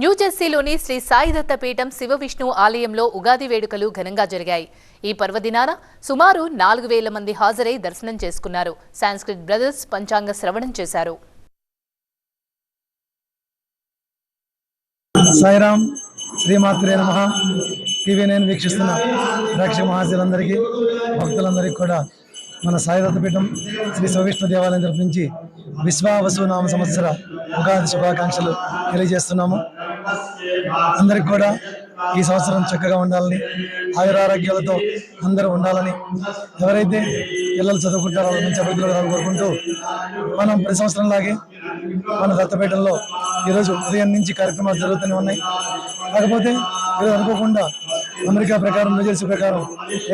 న్యూజెర్సీలోని శ్రీ సాయిదత్తపీఠం శివ విష్ణు ఆలయంలో ఉగాది వేడుకలు ఘనంగా జరిగాయి. ఈ పర్వదినాన సుమారు నాలుగు వేల మంది హాజరై దర్శనం చేసుకున్నారు. సాంస్క్రిట్ బ్రదర్స్ పంచాంగ శ్రవణం చేశారు. సాయిరామ్ శ్రీమాత్రే నమ. టీవీ నేను వీక్షిస్తున్న ప్రేక్షక మహాశీలందరికీ భక్తులందరికీ కూడా మన సాయిదత్త పీఠం శ్రీ శివవిష్ణు దేవాలయం తరపు నుంచి విశ్వావసు నామ సంవత్సర ఉగాది శుభాకాంక్షలు తెలియజేస్తున్నాము. అందరికి కూడా ఈ సంవత్సరం చక్కగా ఉండాలని ఆయురారోగ్యాలతో అందరూ ఉండాలని ఎవరైతే పిల్లలు చదువుకుంటారో వాళ్ళ మంచి అభివృద్ధిలో రావాలని కోరుకుంటూ మనం ప్రతి సంవత్సరం లాగే మన దత్తపేటలో ఈరోజు ఉదయం నుంచి కార్యక్రమాలు జరుగుతూనే ఉన్నాయి. కాకపోతే ఈరోజు అనుకోకుండా అమెరికా ప్రకారం న్యూజెర్సీ ప్రకారం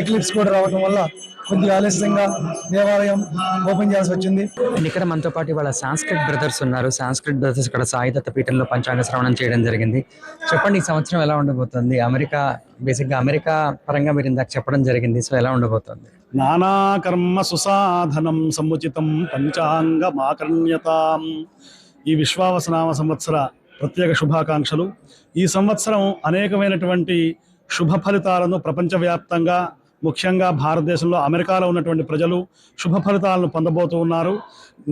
ఎక్లిప్స్ కూడా రావడం వల్ల కొద్దిగా ఆలస్యంగా దేవాలయం ఓపెన్ చేయాల్సి వచ్చింది. ఇక్కడ మనతో పాటు ఇవాళ సాంస్క్రిట్ బ్రదర్స్ ఉన్నారు. సాంస్క్రిట్ బ్రదర్స్ ఇక్కడ సాయిదత్త పీఠంలో పంచాంగ శ్రవణం చేయడం జరిగింది. చెప్పండి ఈ సంవత్సరం ఎలా ఉండబోతుంది? అమెరికా బేసిక్గా అమెరికా పరంగా మీరు ఇందాక చెప్పడం జరిగింది. సో ఎలా ఉండబోతుంది? నానాకర్మ సుసాధనం సముచితం పంచాంగమాకర్ణ్యతాం. ఈ విశ్వావసనామ సంవత్సర ప్రత్యేక శుభాకాంక్షలు. ఈ సంవత్సరం అనేకమైనటువంటి శుభ ఫలితాలను ప్రపంచవ్యాప్తంగా ముఖ్యంగా భారతదేశంలో అమెరికాలో ఉన్నటువంటి ప్రజలు శుభ ఫలితాలను పొందబోతూ ఉన్నారు.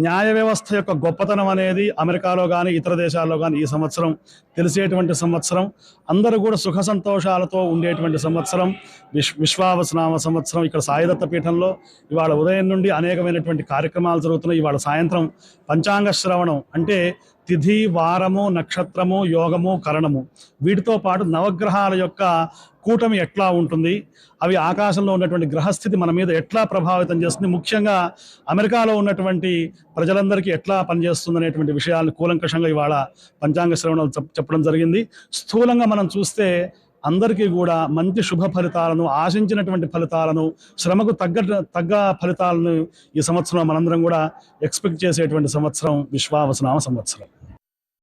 న్యాయ వ్యవస్థ యొక్క గొప్పతనం అనేది అమెరికాలో కానీ ఇతర దేశాల్లో కానీ ఈ సంవత్సరం తెలిసేటువంటి సంవత్సరం. అందరూ కూడా సుఖ సంతోషాలతో ఉండేటువంటి సంవత్సరం. విశ్ విశ్వావసనామ సంవత్సరం ఇక్కడ సాయిదత్త పీఠంలో. ఇవాళ ఉదయం నుండి అనేకమైనటువంటి కార్యక్రమాలు జరుగుతున్నాయి. ఇవాళ సాయంత్రం పంచాంగ శ్రవణం అంటే తిథి వారము నక్షత్రము యోగము కరణము. వీటితో పాటు నవగ్రహాల యొక్క కూటమి ఎట్లా ఉంటుంది? అవి ఆకాశంలో ఉన్నటువంటి గ్రహస్థితి మన మీద ఎట్లా ప్రభావితం చేస్తుంది? ముఖ్యంగా అమెరికాలో ఉన్నటువంటి ప్రజలందరికీ ఎట్లా పనిచేస్తుంది అనేటువంటి విషయాలను కూలంకషంగా ఇవాళ పంచాంగ శ్రవణాలు చెప్పడం జరిగింది. స్థూలంగా మనం చూస్తే అందరికీ కూడా మంచి శుభ ఫలితాలను ఆశించినటువంటి ఫలితాలను శ్రమకు తగ్గ తగ్గ ఫలితాలను ఈ సంవత్సరం మనందరం కూడా ఎక్స్పెక్ట్ చేసేటువంటి సంవత్సరం విశ్వావసనామ సంవత్సరం.